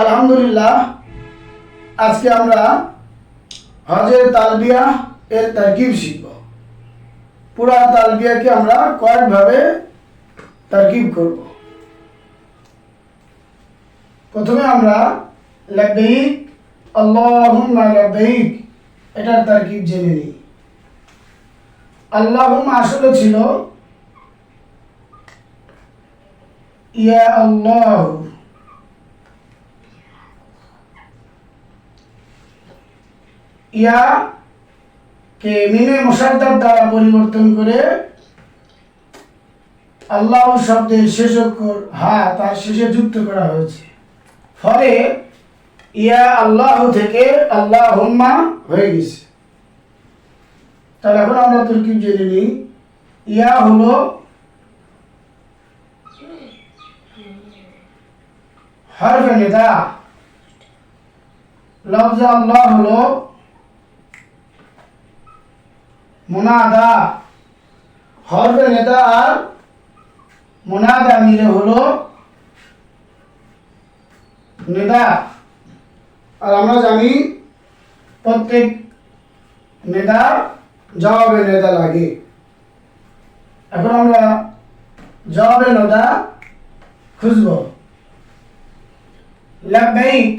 আলহামদুলিল্লাহ, আজকে আমরা হজের তালবিয়া এর তারকিব শিখব। পুরা তালবিয়াকে আমরা কয়েকভাবে তারকিব করব। প্রথমে আমরা লাব্বাইক আল্লাহুম্মা লাব্বাইক এটার তারকিব জেনে নিই। আল্লাহুম্মা আসলে ছিল, ইয়া আল্লাহ। ইয়া কে মিমে মোসাদ্দার দ্বারা পরিবর্তন করে আল্লাহ শব্দের শেষ অক্ষর হা তার শেষে যুক্ত করা হয়েছে। ফলে ইয়া আল্লাহ থেকে আল্লাহ হুম্মা হয়ে গেছে। তাহলে এখন আমরা তুর্কিব জেনে নিই। ইয়া হলো হরফ নেতা লফজ আল্লাহ হলো মুনাদা। হরফে নেতা আর মুনাদা মিলে হলো নেদা আর আমরা জানি প্রত্যেক নেদা জবাবে নেদা লাগে। এখন আমরা জবাবে নেদা খুঁজব। লাব্বাইক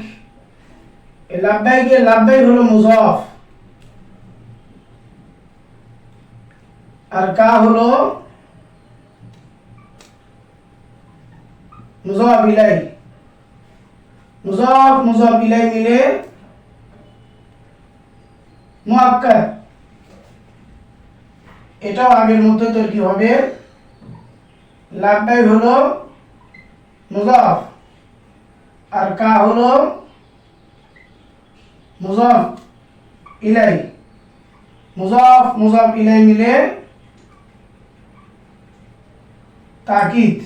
এই লাব্বাইকে লাব্বাইক হলো মুজফ। আর কা হলো? মুজফ ইলাই। মুজফ মিলে মুআক্কাদ এটাও আগের মতো তোর কি হবে। লাভবাই হলো মুজফ আর কা হলো মুজফ ইলাই। মুজফ মুজফ ইলাই মিলে তাকিদ।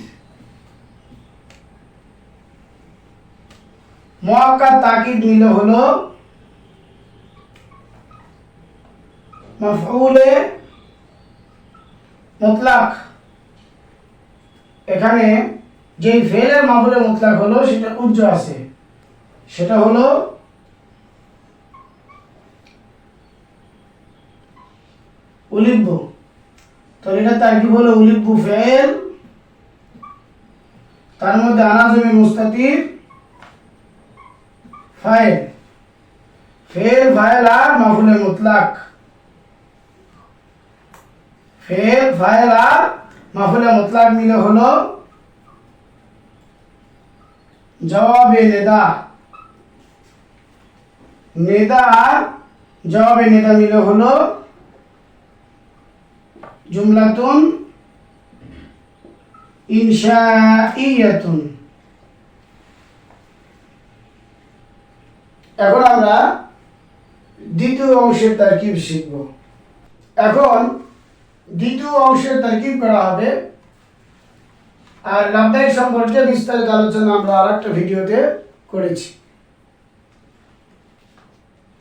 মুআক্কাদ তাকিদ মিলে হলো মাফউলে মুতলাক। এখানে যে ফেলের মাফুলে মুতলাক হলো, সেটা উজ্জ আছে। সেটা হলো উলিব্বু। তো এটা তার কি বলে উলিব্বু ফেল তার মধ্যে আনাজমি মুস্তাতির ফাইল। ফেল ফাইল আর মাফুলে মুতলাক। ফেল ফাইল আর মাফুলে মুতলাক মিলে হলো জবাবে নেদা। নেদা আর জবাবে নেদা মিলে হলো জুমলাতুন ইনশাইয়াতুন। এখন আমরা দ্বিতীয় অংশের তারকিব শিখব। এখন দ্বিতীয় অংশের তারকিব করা হবে। আর লাভদায়ক সম্পর্কে বিস্তারিত আলোচনা আমরা আর একটা ভিডিওতে করেছি।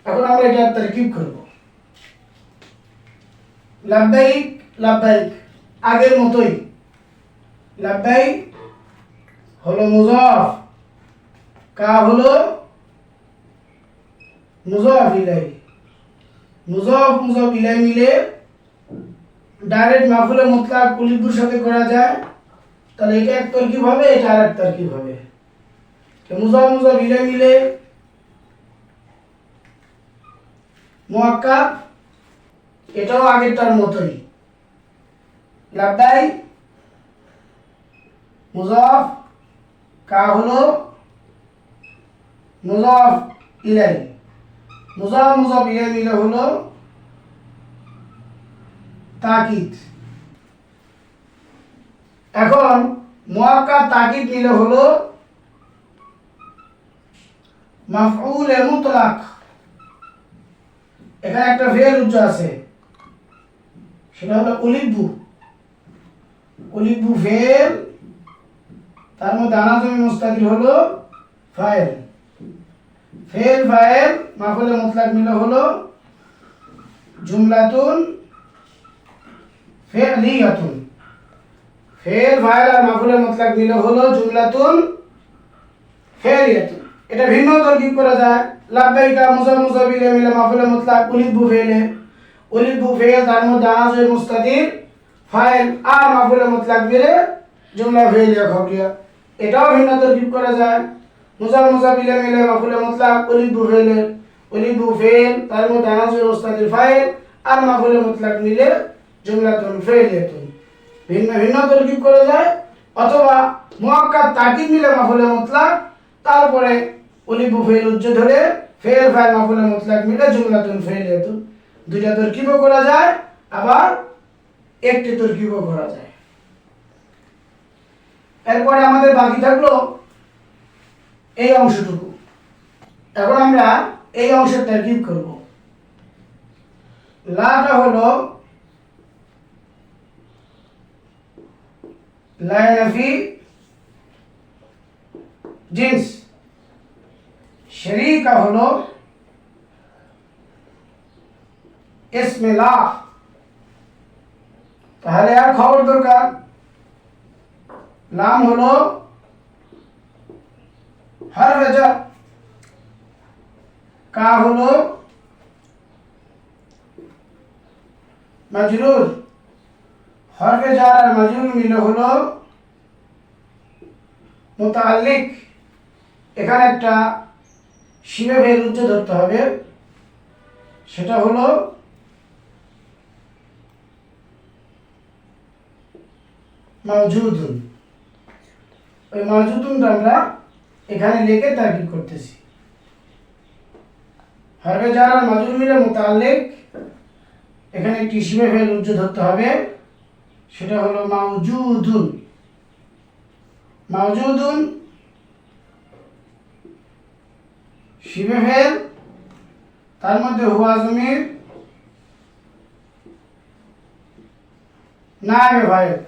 এখন আমরা এটা তারকিব করব। লাভদায়িক লাভদায়িক, আগের মতোই। লাভদায়িক হলো মুজফ। কা হলো? মুজফ ইলাই। মুজফ মুজফ ইলাই মিলে ডাইরেক্ট মাফুলে মুতলাক কুলিপুর সাথে করা যায়। তাহলে এটা এক তরকিব হবে, এটা আর এক তরকিব হবে। মুজফ মুজফ ইলাই মিলে মুআক্কাব এটাও আগেরটার মতোই। লাভদাই মুজফ, কা হলো? মুজফ ইলাই। মুজফ মুজফ ইলাই মিলে হলো তাকিদ। এখন মুআক্কা তাকিদ মিলে হলো মাফউল মুতলাক। এখানে একটা ফেল উজ্জ আছে। সেটা হলো উলিব্বু উলিব্বু ফেল তার মধ্যে আনাজমি মুস্তাকিল হলো ফাইল ফেল ফাইল মাফুলে মুতলাক মিলে হলো জুমলাতুন, ফেলিয়াতুন। ফেল ফাইল আর মাফুলে মুতলাক মিলে হলো জুমলাতুন, ফেলিয়াতুন। এটা ভিন্ন তরকিব করা যায়। লাব্বাইকা, মুজা, মুজাবিলে মিলে মাফুলে মুতলাক উলিদ বুফেলে উলিদ বুফেল তার মধ্যে আনাজের মুস্তাদির ফাইল আর মাফুলে মুতলাক মিলে জুমলা ফেলিয়া খবরিয়া এটাও ভিন্ন তরকিব করা যায়। মুজা মুজাবিলে মিলে মিলে মাফুলে মুতলাক উলিদ বুফেলে উলিদ বুফেল তার মধ্যে আনাজের মুস্তাদির ফাইল আর মাফুলে মুতলাক মিলে জুমলাতুন ফেলিয়াতুন ভিন্ন ভিন্ন তরকিব করা যায়, অথবা মুয়াক্কাদ তাকিদ মিলে মাফুলে মুতলাক, তারপরে উলিবু ফেল উজ্জ ধরে ফেল ফাইল মাফুলে মুতলাক মিলে জুমলাতুন ফেলিয়াতুন দুইটা তরকিবও করা যায়, আবার একটি তরকিবও করা যায়। এরপরে আমাদের বাকি থাকল এই অংশটুকু। এখন আমরা এই অংশটা কিউব করব। লাটা হলো লাইনাফি জিন্স। শরিকা হলো ইসমেলা তাহলে আর খবর দরকার? লাম হলো হরফ জার কা হলো মাজরুর হরফে জার আর মাজরুর মিলে হলো মুতাল্লিক। এখানে একটা শিবে ভের উজ্জ ধরতে হবে। সেটা হলো মাউজুদুন ওই মাউজুদুনটা আমরা এখানে লিখে তাকিদ করতেছি। আর মাজরুর মিলে মুতাল্লিক, এখানে একটি শিবে ভের উজ্জ ধরতে হবে। সেটা হলো মাউজুদুন মাউজুদুন শিবে ফেল, তার মধ্যে হুয়া জমির নায়াবে ভাইয়ের।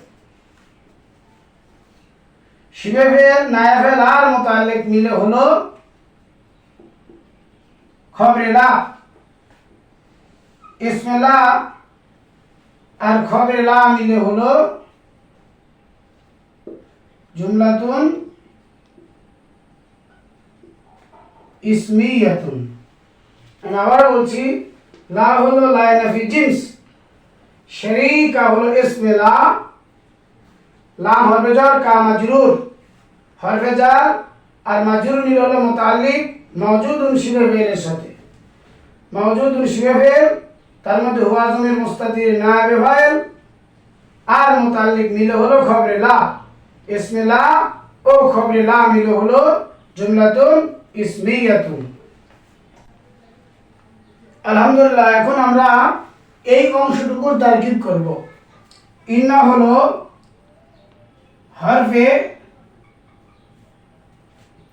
শিবে ফেল আর মোতালেক মিলে হলো খবরেলা, ইসমেলা আর খবরেলা মিলে হলো জুমলাতুন, ইসমিয়াতুন। আমি আবার বলছি, লা হলো লাইনাফি জিন্স, শরীকা হলো ইসমে লা লাম হরফে জার কা মাজরুর। হরফে জার আর মাজরুর মিল হলো মুতাল্লিক মাওজুদুন শিবে ফেলের সাথে। মাওজুদুন শিবে ফেল তার মধ্যে হুয়া জমির মুস্তাদির নায়াবে ফাইল, আর মুতাল্লিক মিলে হলো খবরে লা। ইসমে লা ও খবরে লা মিলে হলো জুমলাতুন ইসমিয়াতুন। আলহামদুলিল্লাহ, এখন আমরা এই অংশটুকুর তারকিব করব। ইন্না হলো হরফে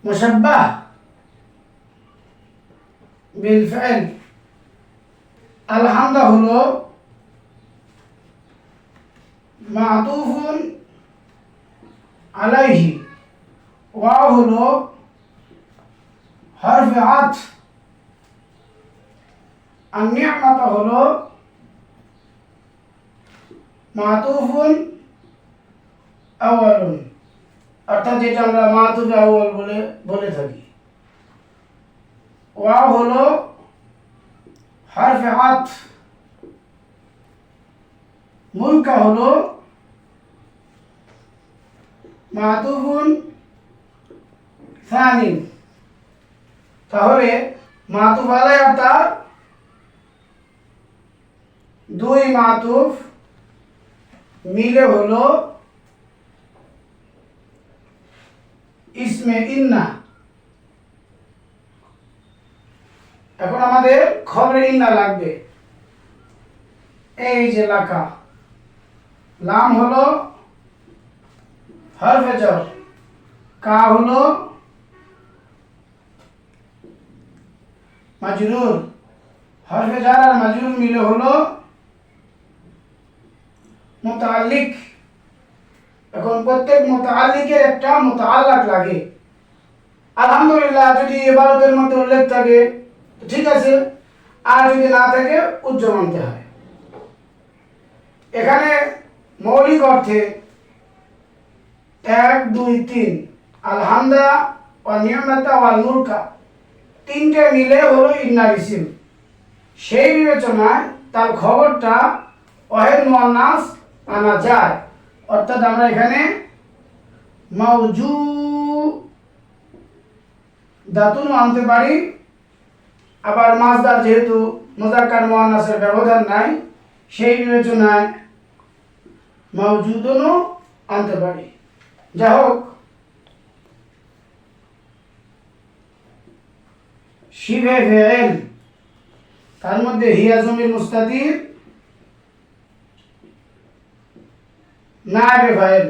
মুশাব্বাহ বিল ফাইল আলহামদা হলো মাতুফুন আলাইহি ওয়াও হলো হরফ আত আনিয়ামাতা হলো মাতুফুন আওয়ালুন অর্থাৎ যেটা আমরা মাতুফ আওয়াল বলে বলে থাকি। ওয়াও হলো হরফ আত। মুলকা হলো মাতুফুন সানিন। তাহলে মাতুফ আলাই অর্থাৎ দুই মাতুফ মিলে হলো ইসমে ইন্না। এখন আমাদের খবরে ইন্না লাগবে। এই যে লাকা। লাম হলো হরফে জর। কা হলো মাজরুর। হরফে আর মাজরুর মিলে হলো মুতাল্লিক এখন প্রত্যেক মোতালিকের একটা মুতাল্লাক লাগে। আলহামদুলিল্লাহ, যদি এবারতের মধ্যে উল্লেখ থাকে ঠিক আছে। আর যদি না থাকে উজ্জ মানতে হয়। এখানে মৌলিক অর্থে এক, দুই, তিন আলহামদা ওয়াল মুলকা, তিনটে মিলে হলো ইন্নার ইসিম। সেই বিবেচনায় তার খবরটা অহেদ মোয়ান্নাস আনা যায়। অর্থাৎ আমরা এখানে মাউজু দাতুনও আনতে পারি। আবার মাছদার যেহেতু মোজাক্কার মোয়ান্নাসের ব্যবধান নাই, সেই বিবেচনায় মাউজুদনও আনতে পারি। যাই হোক, শিবে ফেল তার মধ্যে হিয়া জমির মুস্তাদির নায়বে ফাইল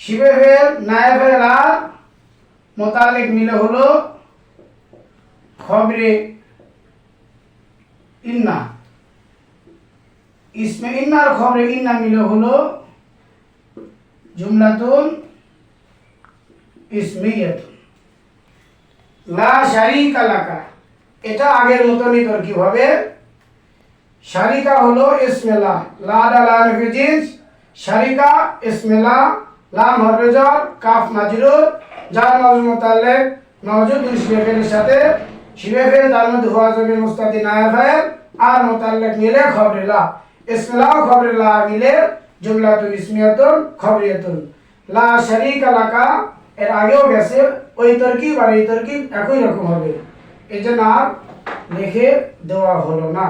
শিবে ফেল নায়বে ফেল আর মোতালেক মিলে হলো খবরে ইন্না। ইসমে ইন্নার খবরে ইন্না মিলে হলো জুমলাতুন ইসমিয়াতুন। লা শারিকা লাকা। এটা আগের মতনই তোর কি হবে শারিকা হলো ইসমেলা লা। দা লা নফিজিস শারিকা, ইসমেলা, লাম হরজর কাফ মাজরুর যার মাউজ মুতাল্লিক মাউজুদ দুই শিবেফের সাথে শিবেফের তার মধ্যে মুস্তাদি নায়াফের আর মুতাল্লিক মিলে খবরিলা। ইসমেলা খবরিলা মিলে জুমলাতুন ইসমিয়াতুন খবরিয়াতুন লা শারিকা লাকা, এর আগেও গেছে, ওই তরকিব আর এই তরকিব একই রকম হবে। এই জন্য আর লিখে দেওয়া হলো না।